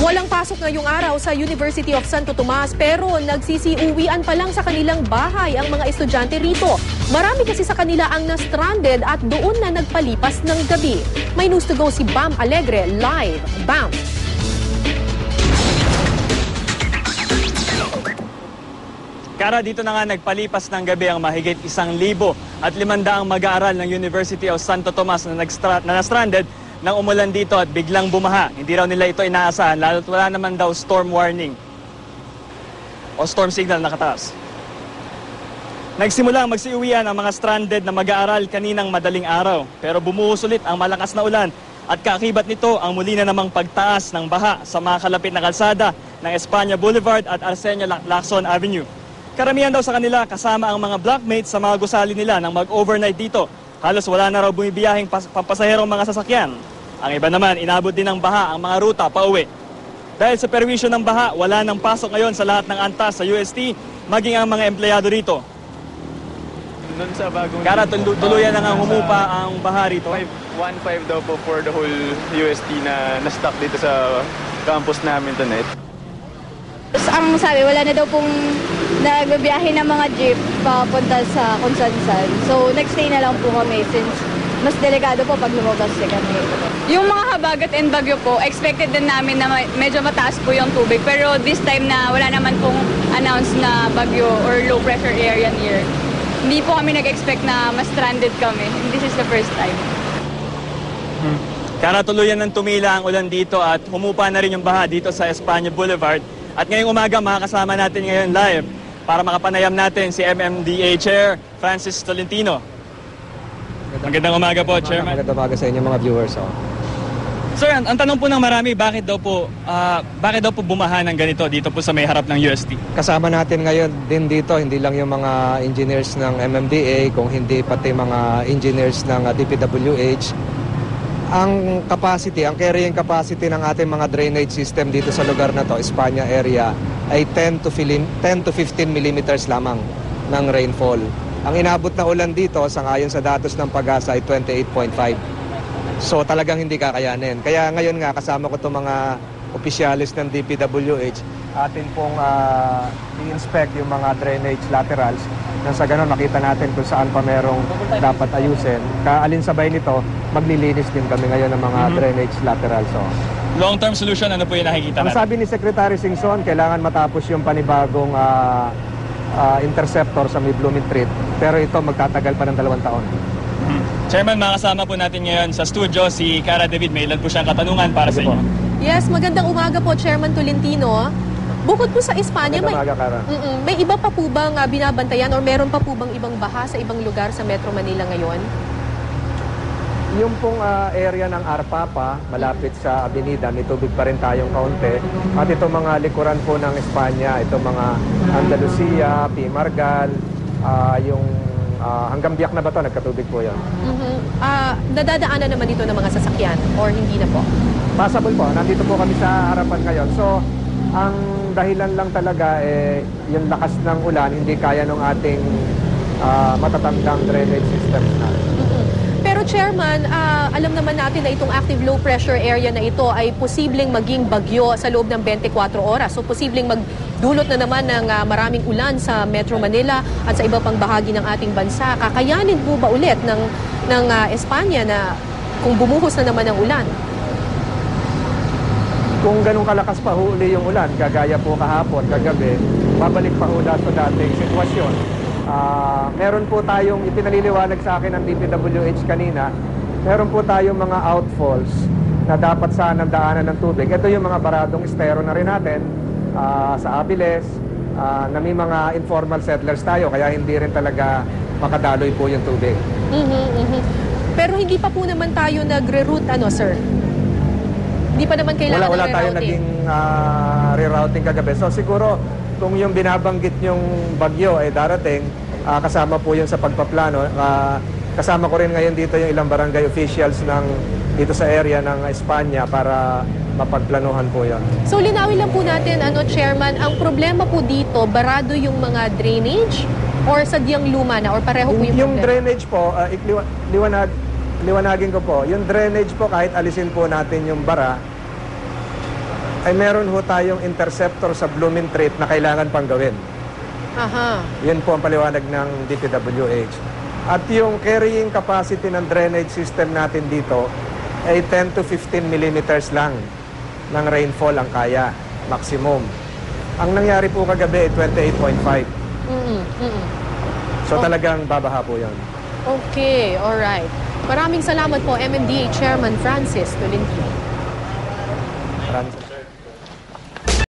Walang pasok ngayong araw sa University of Santo Tomas pero nagsisiuwian pa lang sa kanilang bahay ang mga estudyante rito. Marami kasi sa kanila ang na-stranded at doon na nagpalipas ng gabi. May news to go si Bam Alegre live. Bam! Kara, dito na nga nagpalipas ng gabi ang mahigit isang libo at limandaang mag-aaral ng University of Santo Tomas na, na na-stranded nang umulan dito at biglang bumaha. Hindi raw nila ito inaasahan lalo't wala naman daw storm warning o storm signal nakataas. Nagsimula magsiuwian ang mga stranded na mag-aaral kaninang madaling araw pero bumuhos ulit ang malakas na ulan at kaakibat nito ang muli na namang pagtaas ng baha sa mga kalapit na kalsada ng Espanya Boulevard at Arsenio Lac- Lacson Avenue. Karamihan daw sa kanila kasama ang mga blockmates sa mga gusali nila nang mag-overnight dito. Halos wala na raw bumibiyahing pas- pampasaherong mga sasakyan. Ang iba naman, inabot din ng baha ang mga ruta pauwi. Dahil sa perwisyo ng baha, wala nang pasok ngayon sa lahat ng antas sa UST, maging ang mga empleyado rito. Doon sa bagong... Kara, tulu- tuluyan na nga humupa ang baha rito. 1.5 daw po for the whole UST na na-stuck dito sa campus namin tonight. Tapos ang sabi, wala na daw pong nagbabiyahe ng mga jeep papunta sa kung saan saan. So, nagstay na lang po kami since mas delikado po pag lumabas na kami. Yung mga habagat and bagyo po, expected din namin na medyo mataas po yung tubig. Pero this time na wala naman pong announced na bagyo or low pressure area near. Hindi po kami nag-expect na mas stranded kami. This is the first time. Kara, tuluyan ng tumila ang ulan dito at humupa na rin yung baha dito sa Espanya Boulevard. At ngayong umaga, makakasama natin ngayon live para makapanayam natin si MMDA Chair Francis Tolentino. Magandang umaga po, Chairman. Magandang umaga sa inyo mga viewers. Oh. Sir, ang, ang tanong po ng marami, bakit daw po ah, bakit daw po bumaha ng ganito dito po sa may harap ng UST? Kasama natin ngayon din dito, hindi lang yung mga engineers ng MMDA, kung hindi pati mga engineers ng uh, DPWH. Ang capacity, ang carrying capacity ng ating mga drainage system dito sa lugar na to, Espanya area, ay 10 to, filim, 10 to 15 millimeters lamang ng rainfall. Ang inabot na ulan dito, sangayon sa datos ng pag-asa, ay 28.5. So talagang hindi kakayanin. Kaya ngayon nga kasama ko itong mga opisyalis ng DPWH, atin pong ah, i-inspect yung mga drainage laterals nang sa ganun makita natin kung saan pa merong dapat ayusin. Kaalinsabay nito, maglilinis din kami ngayon ng mga drainage laterals. So, Long-term solution, ano po yung nakikita ang natin? sabi ni Secretary Singson, kailangan matapos yung panibagong ah, ah, interceptor sa may Blooming Treat. Pero ito magtatagal pa ng dalawang taon. Chairman, makasama po natin ngayon sa studio si Cara David. May ilan po siyang katanungan para sa Sige po. inyo. Yes, magandang umaga po Chairman Tolentino. Bukod po sa Espanya, may, umaga, may iba pa po bang ah, binabantayan or meron pa po bang ibang baha sa ibang lugar sa Metro Manila ngayon? Yung pong ah, area ng Arpapa, malapit sa Avenida, may tubig pa rin tayong kaunti. At itong mga likuran po ng Espanya, itong mga Andalusia, Pimargal, ah, yung ah, hanggang Biak na ba ito, nagkatubig po yun. Mhm. Ah, nadadaanan naman dito ng mga sasakyan or hindi na po? Possible po, nandito po kami sa harapan ngayon. So, ang dahilan lang talaga, eh, yung lakas ng ulan, hindi kaya ng ating ah, matatandang drainage systems na. Pero Chairman, ah, alam naman natin na itong active low pressure area na ito ay posibleng maging bagyo sa loob ng 24 oras. So posibleng magdulot na naman ng ah, maraming ulan sa Metro Manila at sa iba pang bahagi ng ating bansa. Kakayanin po ba ulit ng, ng ah, Espanya na kung bumuhos na naman ang ulan? Kung ganun kalakas pa huli yung ulan, kagaya po kahapon, kagabi, babalik pa hula sa dating sitwasyon. Ah, meron po tayong ipinaliliwanag sa akin ng DPWH kanina, meron po tayong mga outfalls na dapat sanang daanan ng tubig. Ito yung mga baradong estero na rin natin ah, sa Abiles, ah, na may mga informal settlers tayo, kaya hindi rin talaga makadaloy po yung tubig. Mhm, mhm. Pero hindi pa po naman tayo nagre-route, ano sir? Hindi pa naman kailangan wala, wala ng tayong rerouting. naging ah, rerouting kagabi. So siguro, kung yung binabanggit yung bagyo ay darating, ah, kasama po yun sa pagpaplano. Ah, kasama ko rin ngayon dito yung ilang barangay officials ng dito sa area ng Espanya para mapagplanuhan po yon. So linawin lang po natin, ano, Chairman, ang problema po dito, barado yung mga drainage or sadyang luma na or pareho po yung, Yung problema? drainage po, ah, ikliwa- liwanag, liwanagin ko po, yung drainage po kahit alisin po natin yung bara, ay meron ho tayong interceptor sa Blooming Treat na kailangan pang gawin. Aha. Yan po ang paliwanag ng DPWH. At yung carrying capacity ng drainage system natin dito ay 10 to 15 millimeters lang ng rainfall ang kaya, maximum. Ang nangyari po kagabi ay 28.5. Mm-mm, mm-mm. So talagang babaha po yan. Okay, alright. Maraming salamat po, MMDA Chairman Francis Tolentino.